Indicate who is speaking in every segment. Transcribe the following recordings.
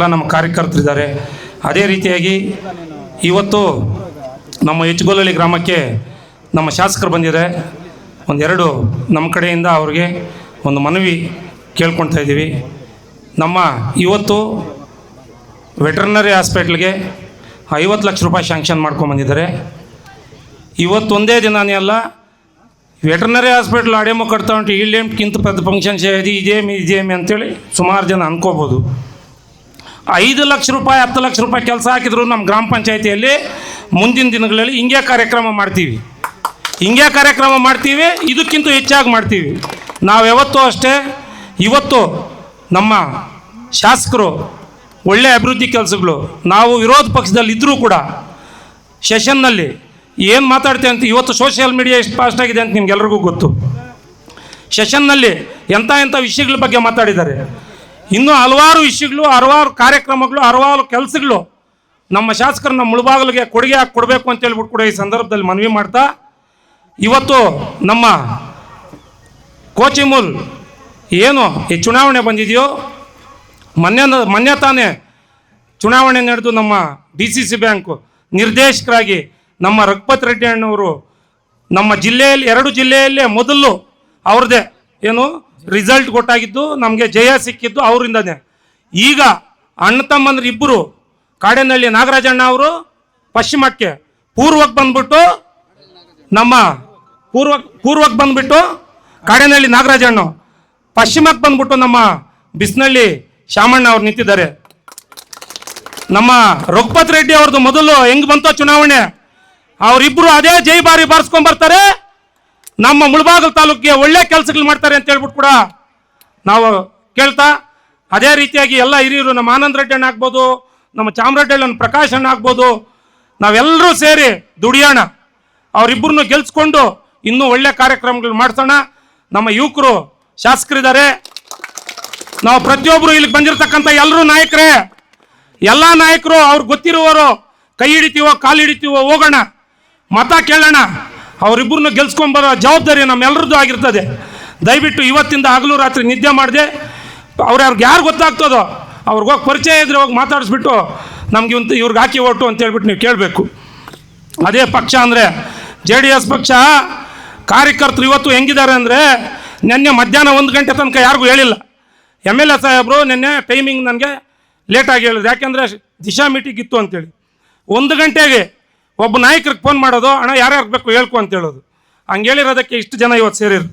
Speaker 1: ಎಲ್ಲ ನಮ್ಮ ಕಾರ್ಯಕರ್ತರಿದ್ದಾರೆ. ಅದೇ ರೀತಿಯಾಗಿ ಇವತ್ತು ನಮ್ಮ ಹೆಚ್ಚುಗೊಲ್ಲಳ್ಳಿ ಗ್ರಾಮಕ್ಕೆ ನಮ್ಮ ಶಾಸಕರು ಬಂದಿದ್ದಾರೆ. ಒಂದೆರಡು ನಮ್ಮ ಕಡೆಯಿಂದ ಅವ್ರಿಗೆ ಒಂದು ಮನವಿ ಕೇಳ್ಕೊಳ್ತಾ ಇದ್ದೀವಿ. ನಮ್ಮ ಇವತ್ತು ವೆಟರ್ನರಿ ಹಾಸ್ಪಿಟ್ಲ್ಗೆ ಐವತ್ತು ಲಕ್ಷ ರೂಪಾಯಿ ಶಾಂಕ್ಷನ್ ಮಾಡ್ಕೊಂಬಂದಿದ್ದಾರೆ ಇವತ್ತೊಂದೇ ದಿನನೇ ಅಲ್ಲ, ವೆಟರ್ನರಿ ಹಾಸ್ಪಿಟ್ಲ್ ಅಡೆಮು ಕಟ್ತಾ ಉಂಟು ಇಲ್ಲೇಮ್ಕಿಂತ ಪದ ಫಂಕ್ಷನ್ ಸೇರಿ ಇದೇಮಿ ಇದೇಮಿ ಅಂತೇಳಿ ಸುಮಾರು ಜನ ಅನ್ಕೋಬೋದು. ಐದು ಲಕ್ಷ ರೂಪಾಯಿ, ಹತ್ತು ಲಕ್ಷ ರೂಪಾಯಿ ಕೆಲಸ ಹಾಕಿದ್ರು ನಮ್ಮ ಗ್ರಾಮ ಪಂಚಾಯತಿಯಲ್ಲಿ. ಮುಂದಿನ ದಿನಗಳಲ್ಲಿ ಹಿಂಗೆ ಕಾರ್ಯಕ್ರಮ ಮಾಡ್ತೀವಿ. ಹಿಂಗೆ ಕಾರ್ಯಕ್ರಮ ಮಾಡ್ತೀವಿ, ಇದಕ್ಕಿಂತ ಹೆಚ್ಚಾಗಿ ಮಾಡ್ತೀವಿ. ನಾವು ಯಾವತ್ತೂ ಅಷ್ಟೇ, ಇವತ್ತು ನಮ್ಮ ಶಾಸಕರು, ಒಳ್ಳೆ ಅಭಿವೃದ್ಧಿ ಕೆಲಸಗಳು, ನಾವು ವಿರೋಧ ಪಕ್ಷದಲ್ಲಿ ಇದ್ದರೂ ಕೂಡ ಸೆಷನ್ನಲ್ಲಿ ಏನು ಮಾತಾಡ್ತೀವಿ ಅಂತ ಇವತ್ತು ಸೋಷಿಯಲ್ ಮೀಡಿಯಾ ಎಷ್ಟು ಫಾಸ್ಟ್ ಆಗಿದೆ ಅಂತ ನಿಮ್ಗೆಲ್ರಿಗೂ ಗೊತ್ತು. ಸೆಷನ್ನಲ್ಲಿ ಎಂಥ ಎಂಥ ವಿಷಯಗಳ ಬಗ್ಗೆ ಮಾತಾಡಿದ್ದಾರೆ. ಇನ್ನೂ ಹಲವಾರು ವಿಷಯಗಳು, ಹಲವಾರು ಕಾರ್ಯಕ್ರಮಗಳು, ಹಲವಾರು ಕೆಲಸಗಳು ನಮ್ಮ ಶಾಸಕರು ನಮ್ಮ ಮುಳುಬಾಗಲಿಗೆ ಕೊಡುಗೆ ಹಾಕಿ ಕೊಡಬೇಕು ಅಂತ ಹೇಳ್ಬಿಟ್ಟು ಕೂಡ ಈ ಸಂದರ್ಭದಲ್ಲಿ ಮನವಿ ಮಾಡ್ತಾ, ಇವತ್ತು ನಮ್ಮ ಕೋಚಿಮೂಲ್ ಏನು ಈ ಚುನಾವಣೆ ಬಂದಿದೆಯೋ, ಮೊನ್ನೆ ಮೊನ್ನೆ ತಾನೇ ಚುನಾವಣೆ ನಡೆದು ನಮ್ಮ ಡಿ ಸಿ ಸಿ ಬ್ಯಾಂಕು ನಿರ್ದೇಶಕರಾಗಿ ನಮ್ಮ ರಘುಪತ್ ರೆಡ್ಡಿ ಅಣ್ಣವರು ನಮ್ಮ ಜಿಲ್ಲೆಯಲ್ಲಿ, ಎರಡು ಜಿಲ್ಲೆಯಲ್ಲೇ ಮೊದಲು ಅವ್ರದ್ದೇ ಏನು? ರಿಸಲ್ಟ್ ಕೊಟ್ಟಾಗಿದ್ದು ನಮಗೆ ಜಯ ಸಿಕ್ಕಿದ್ದು ಅವರಿಂದನೇ. ಈಗ ಅಣ್ಣ ತಮ್ಮಂದ್ರೆ ಇಬ್ಬರು ಕಾಡೇನಹಳ್ಳಿ ನಾಗರಾಜಣ್ಣ ಅವರು, ಪಶ್ಚಿಮಕ್ಕೆ ಪೂರ್ವಕ್ಕೆ ಬಂದ್ಬಿಟ್ಟು ನಮ್ಮ ಪೂರ್ವ ಪೂರ್ವಕ್ಕೆ ಬಂದ್ಬಿಟ್ಟು ಕಾಡೇನಹಳ್ಳಿ ನಾಗರಾಜಣ್ಣ ಪಶ್ಚಿಮಕ್ಕೆ ಬಂದ್ಬಿಟ್ಟು ನಮ್ಮ ಬಿಸ್ನಳ್ಳಿ ಶಾಮಣ್ಣ ಅವ್ರು ನಿಂತಿದ್ದಾರೆ. ನಮ್ಮ ರಘುಪತ್ ರೆಡ್ಡಿ ಅವ್ರದ್ದು ಮೊದಲು ಹೆಂಗ್ ಬಂತೋ ಚುನಾವಣೆ ಅವರಿಬ್ಬರು ಅದೇ ಜೈ ಬಾರಿ ಬಾರಿಸ್ಕೊಂಡ್ ಬರ್ತಾರೆ. ನಮ್ಮ ಮುಳಬಾಗಲ್ ತಾಲೂಕಿಗೆ ಒಳ್ಳೆ ಕೆಲಸಗಳು ಮಾಡ್ತಾರೆ ಅಂತ ಹೇಳ್ಬಿಟ್ಟು ಕೂಡ ನಾವು ಕೇಳ್ತಾ, ಅದೇ ರೀತಿಯಾಗಿ ಎಲ್ಲ ಹಿರಿಯರು ನಮ್ಮ ಆನಂದ್ ರೆಡ್ಡಿ ಅಣ್ಣ ಆಗ್ಬೋದು, ನಮ್ಮ ಚಾಮರೆಡ್ಡಿ ಅಣ್ಣ ಪ್ರಕಾಶ್ ಅಣ್ಣ ಆಗ್ಬೋದು ನಾವೆಲ್ಲರೂ ಸೇರಿ ದುಡಿಯೋಣ ಅವರಿಬ್ಬರನ್ನು ಗೆಲ್ಸ್ಕೊಂಡು ಇನ್ನೂ ಒಳ್ಳೆ ಕಾರ್ಯಕ್ರಮಗಳು ಮಾಡ್ಸೋಣ. ನಮ್ಮ ಯುವಕರು ಶಾಸಕರಿದ್ದಾರೆ. ನಾವು ಪ್ರತಿಯೊಬ್ಬರು ಇಲ್ಲಿಗೆ ಬಂದಿರತಕ್ಕಂಥ ಎಲ್ಲರೂ ನಾಯಕರೇ, ಎಲ್ಲ ನಾಯಕರು ಅವ್ರು ಗೊತ್ತಿರುವವರು ಕೈ ಹಿಡಿತೀವೋ ಕಾಲು ಹಿಡಿತೀವೋ ಹೋಗೋಣ, ಮತ ಕೇಳೋಣ. ಅವರಿಬ್ಬರನ್ನ ಗೆಲ್ಸ್ಕೊಂಬರೋ ಜವಾಬ್ದಾರಿ ನಮ್ಮೆಲ್ಲರದ್ದು ಆಗಿರ್ತದೆ. ದಯವಿಟ್ಟು ಇವತ್ತಿಂದ ಹಗಲು ರಾತ್ರಿ ನಿದ್ದೆ ಮಾಡಿದೆ. ಅವ್ರು ಯಾರು ಗೊತ್ತಾಗ್ತದೋ ಅವ್ರಿಗೆ ಹೋಗಿ ಪರಿಚಯ ಇದ್ರೆ ಹೋಗಿ ಮಾತಾಡಿಸ್ಬಿಟ್ಟು ನಮಗೆ ಇವಂತ ಇವ್ರಿಗೆ ಹಾಕಿ ಓಟು ಅಂತ ಹೇಳ್ಬಿಟ್ಟು ನೀವು ಕೇಳಬೇಕು. ಅದೇ ಪಕ್ಷ ಅಂದರೆ ಜೆ ಡಿ ಎಸ್ ಪಕ್ಷ ಕಾರ್ಯಕರ್ತರು ಇವತ್ತು ಹೆಂಗಿದ್ದಾರೆ ಅಂದರೆ ನಿನ್ನೆ ಮಧ್ಯಾಹ್ನ ಒಂದು ಗಂಟೆ ತನಕ ಯಾರಿಗೂ ಹೇಳಿಲ್ಲ. ಎಂ ಎಲ್ ಎ ಸಾಹೇಬರು ನಿನ್ನೆ ಟೈಮಿಂಗ್ ನನಗೆ ಲೇಟಾಗಿ ಹೇಳಿದ್ರು. ಯಾಕೆಂದರೆ ದಿಶಾ ಮೀಟಿಂಗ್ ಇತ್ತು ಅಂತೇಳಿ. ಒಂದು ಗಂಟೆಗೆ ಒಬ್ಬ ನಾಯಕರಿಗೆ ಫೋನ್ ಮಾಡೋದು, ಅಣ್ಣ ಯಾರ್ಯಾರು ಬೇಕು ಹೇಳ್ಕೊ ಅಂತ ಹೇಳೋದು. ಹಂಗೆ ಹೇಳಿರೋದಕ್ಕೆ ಇಷ್ಟು ಜನ ಇವತ್ತು ಸೇರಿರು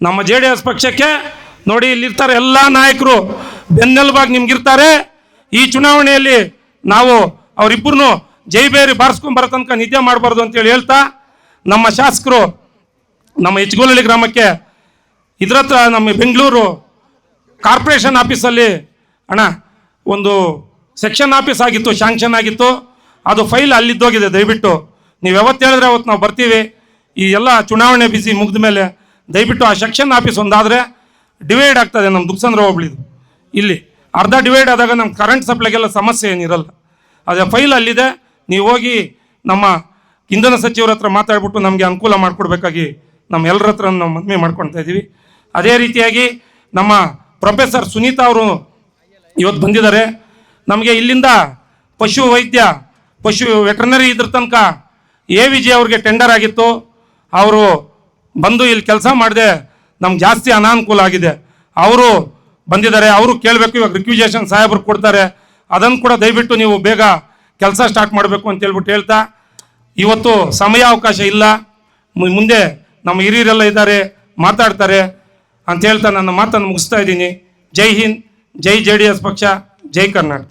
Speaker 1: ನಮ್ಮ ಜೆ ಡಿ ಎಸ್ ಪಕ್ಷಕ್ಕೆ ನೋಡಿ, ಇಲ್ಲಿರ್ತಾರೆ ಎಲ್ಲ ನಾಯಕರು, ಬೆನ್ನೆಲುಬಾಗಿ ನಿಮ್ಗಿರ್ತಾರೆ. ಈ ಚುನಾವಣೆಯಲ್ಲಿ ನಾವು ಅವರಿಬ್ಬರನ್ನು ಜೈಬೇರಿ ಬಾರಿಸ್ಕೊಂಡು ಬರೋ ತನಕ ನಿದ್ದೆ ಮಾಡಬಾರ್ದು ಅಂತೇಳಿ ಹೇಳ್ತಾ, ನಮ್ಮ ಶಾಸಕರು, ನಮ್ಮ ಹೆಚ್ಗೋಲಹಳ್ಳಿ ಗ್ರಾಮಕ್ಕೆ, ಇದ್ರ ಹತ್ರ ನಮ್ಮ ಬೆಂಗಳೂರು ಕಾರ್ಪೊರೇಷನ್ ಆಫೀಸಲ್ಲಿ, ಅಣ್ಣ, ಒಂದು ಸೆಕ್ಷನ್ ಆಫೀಸ್ ಆಗಿತ್ತು, ಶಾಂಕ್ಷನ್ ಆಗಿತ್ತು. ಅದು ಫೈಲ್ ಅಲ್ಲಿದ್ದೋಗಿದೆ, ದಯವಿಟ್ಟು. ನೀವು ಯಾವತ್ತು ಹೇಳಿದ್ರೆ ಅವತ್ತು ನಾವು ಬರ್ತೀವಿ. ಈ ಎಲ್ಲ ಚುನಾವಣೆ ಬಿಸಿ ಮುಗಿದ ಮೇಲೆ ದಯವಿಟ್ಟು ಆ ಸೆಕ್ಷನ್ ಆಫೀಸ್ ಒಂದಾದರೆ ಡಿವೈಡ್ ಆಗ್ತದೆ ನಮ್ಮ ದುಕ್ಸಂದ್ರ ಹೋಬಳಿದು ಇಲ್ಲಿ ಅರ್ಧ ಡಿವೈಡ್ ಆದಾಗ ನಮ್ಮ ಕರೆಂಟ್ ಸಪ್ಲೈಗೆಲ್ಲ ಸಮಸ್ಯೆ ಏನಿರಲ್ಲ. ಅದೇ ಫೈಲ್ ಅಲ್ಲಿದೆ. ನೀವು ಹೋಗಿ ನಮ್ಮ ಇಂಧನ ಸಚಿವರ ಹತ್ರ ಮಾತಾಡ್ಬಿಟ್ಟು ನಮಗೆ ಅನುಕೂಲ ಮಾಡಿಕೊಡ್ಬೇಕಾಗಿ ನಮ್ಮ ಎಲ್ಲರ ಹತ್ರ ನಾವು ಮನವಿ ಮಾಡ್ಕೊತಾ ಇದ್ದೀವಿ ಅದೇ ರೀತಿಯಾಗಿ ನಮ್ಮ ಪ್ರೊಫೆಸರ್ ಸುನೀತಾ ಅವರು ಇವತ್ತು ಬಂದಿದ್ದಾರೆ. ನಮಗೆ ಇಲ್ಲಿಂದ ಪಶು ವೈದ್ಯ ಪಶು ವೆಟ್ರನರಿ ಇದ್ರ ತನಕ ಎ ವಿ ಜಿ ಅವ್ರಿಗೆ ಟೆಂಡರ್ ಆಗಿತ್ತು. ಅವರು ಬಂದು ಇಲ್ಲಿ ಕೆಲಸ ಮಾಡಿದೆ ನಮ್ಗೆ ಜಾಸ್ತಿ ಅನಾನುಕೂಲ ಆಗಿದೆ. ಅವರು ಬಂದಿದ್ದಾರೆ, ಅವರು ಕೇಳಬೇಕು, ಇವಾಗ ರಿಕ್ವಿಜೇಷನ್ ಸಾಹೇಬರು ಕೊಡ್ತಾರೆ. ಅದನ್ನು ಕೂಡ ದಯವಿಟ್ಟು ನೀವು ಬೇಗ ಕೆಲಸ ಸ್ಟಾರ್ಟ್ ಮಾಡಬೇಕು ಅಂತ ಹೇಳ್ಬಿಟ್ಟು ಹೇಳ್ತಾ, ಇವತ್ತು ಸಮಯ ಅವಕಾಶ ಇಲ್ಲ ಮುಂದೆ ನಮ್ಮ ಹಿರಿಯರೆಲ್ಲ ಇದ್ದಾರೆ, ಮಾತಾಡ್ತಾರೆ ಅಂತ ಹೇಳ್ತಾ ನನ್ನ ಮಾತನ್ನು ಮುಗಿಸ್ತಾ ಇದ್ದೀನಿ. ಜೈ ಹಿಂದ್, ಜೈ ಜೆ ಡಿ ಎಸ್ ಪಕ್ಷ, ಜೈ ಕರ್ನಾಟಕ.